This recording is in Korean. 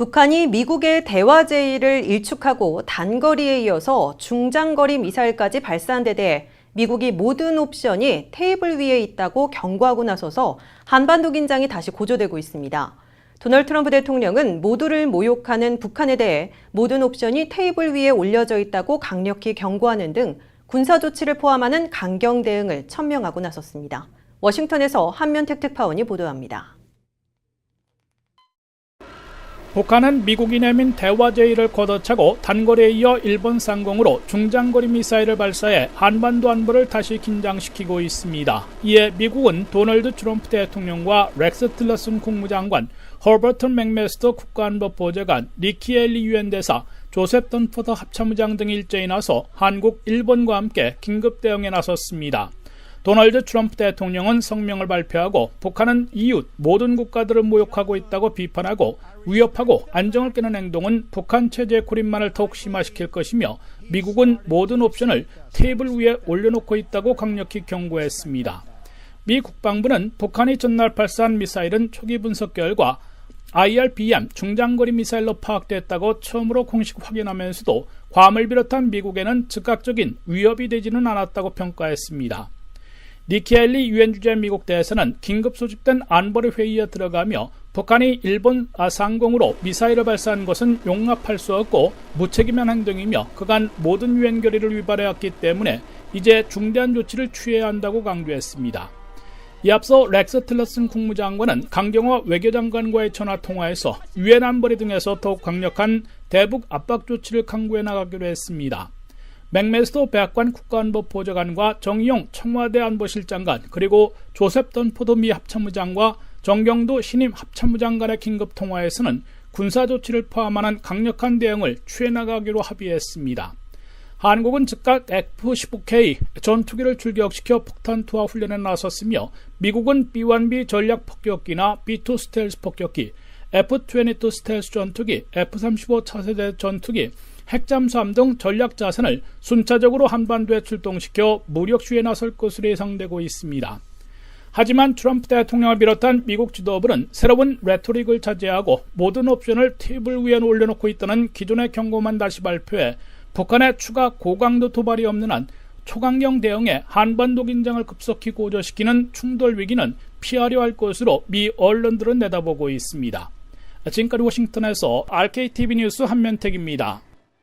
북한이 미국의 대화 제의를 일축하고 단거리에 이어서 중장거리 미사일까지 발사한 데 대해 미국이 모든 옵션이 테이블 위에 있다고 경고하고 나서서 한반도 긴장이 다시 고조되고 있습니다. 도널드 트럼프 대통령은 모두를 모욕하는 북한에 대해 모든 옵션이 테이블 위에 올려져 있다고 강력히 경고하는 등 군사 조치를 포함하는 강경 대응을 천명하고 나섰습니다. 워싱턴에서 한면택 특파원이 보도합니다. 북한은 미국이 내민 대화 제의를 걷어차고 단거리에 이어 일본 상공으로 중장거리 미사일을 발사해 한반도 안보를 다시 긴장시키고 있습니다. 이에 미국은 도널드 트럼프 대통령과 렉스 틸러슨 국무장관, 허버턴 맥메스터 국가안보 보좌관, 니키 헬리 유엔 대사, 조셉 던포더 합참의장 등 일제히 나서 한국, 일본과 함께 긴급 대응에 나섰습니다. 도널드 트럼프 대통령은 성명을 발표하고 북한은 이웃 모든 국가들을 모욕하고 있다고 비판하고 위협하고 안정을 깨는 행동은 북한 체제 고립만을 더욱 심화시킬 것이며 미국은 모든 옵션을 테이블 위에 올려놓고 있다고 강력히 경고했습니다. 미 국방부는 북한이 전날 발사한 미사일은 초기 분석 결과 IRBM 중장거리 미사일로 파악됐다고 처음으로 공식 확인하면서도 괌을 비롯한 미국에는 즉각적인 위협이 되지는 않았다고 평가했습니다. 니키 헬리 유엔 주재 미국 대사는 긴급 소집된 안보리 회의에 들어가며 북한이 일본 상공으로 미사일을 발사한 것은 용납할 수 없고 무책임한 행동이며 그간 모든 유엔 결의를 위반해왔기 때문에 이제 중대한 조치를 취해야 한다고 강조했습니다. 이 앞서 렉스 틸러슨 국무장관은 강경화 외교장관과의 전화 통화에서 유엔 안보리 등에서 더욱 강력한 대북 압박 조치를 강구해 나가기로 했습니다. 맥메스터 백악관 국가안보 보좌관과 정의용 청와대 안보실장관 그리고 조셉 던포도 미 합참의장과 정경도 신임 합참의장관의 긴급 통화에서는 군사 조치를 포함하는 강력한 대응을 취해 나가기로 합의했습니다. 한국은 즉각 F-15K 전투기를 출격시켜 폭탄 투하 훈련에 나섰으며 미국은 B-1B 전략 폭격기나 B-2 스텔스 폭격기, F-22 스텔스 전투기, F-35 차세대 전투기, 핵잠수함 등 전략 자산을 순차적으로 한반도에 출동시켜 무력 시위에 나설 것으로 예상되고 있습니다. 하지만 트럼프 대통령을 비롯한 미국 지도부는 새로운 레토릭을 차지하고 모든 옵션을 테이블 위에 올려놓고 있다는 기존의 경고만 다시 발표해 북한의 추가 고강도 도발이 없는 한 초강경 대응에 한반도 긴장을 급속히 고조시키는 충돌 위기는 피하려 할 것으로 미 언론들은 내다보고 있습니다. 지금까지 워싱턴에서 RKTV 뉴스 한면택입니다.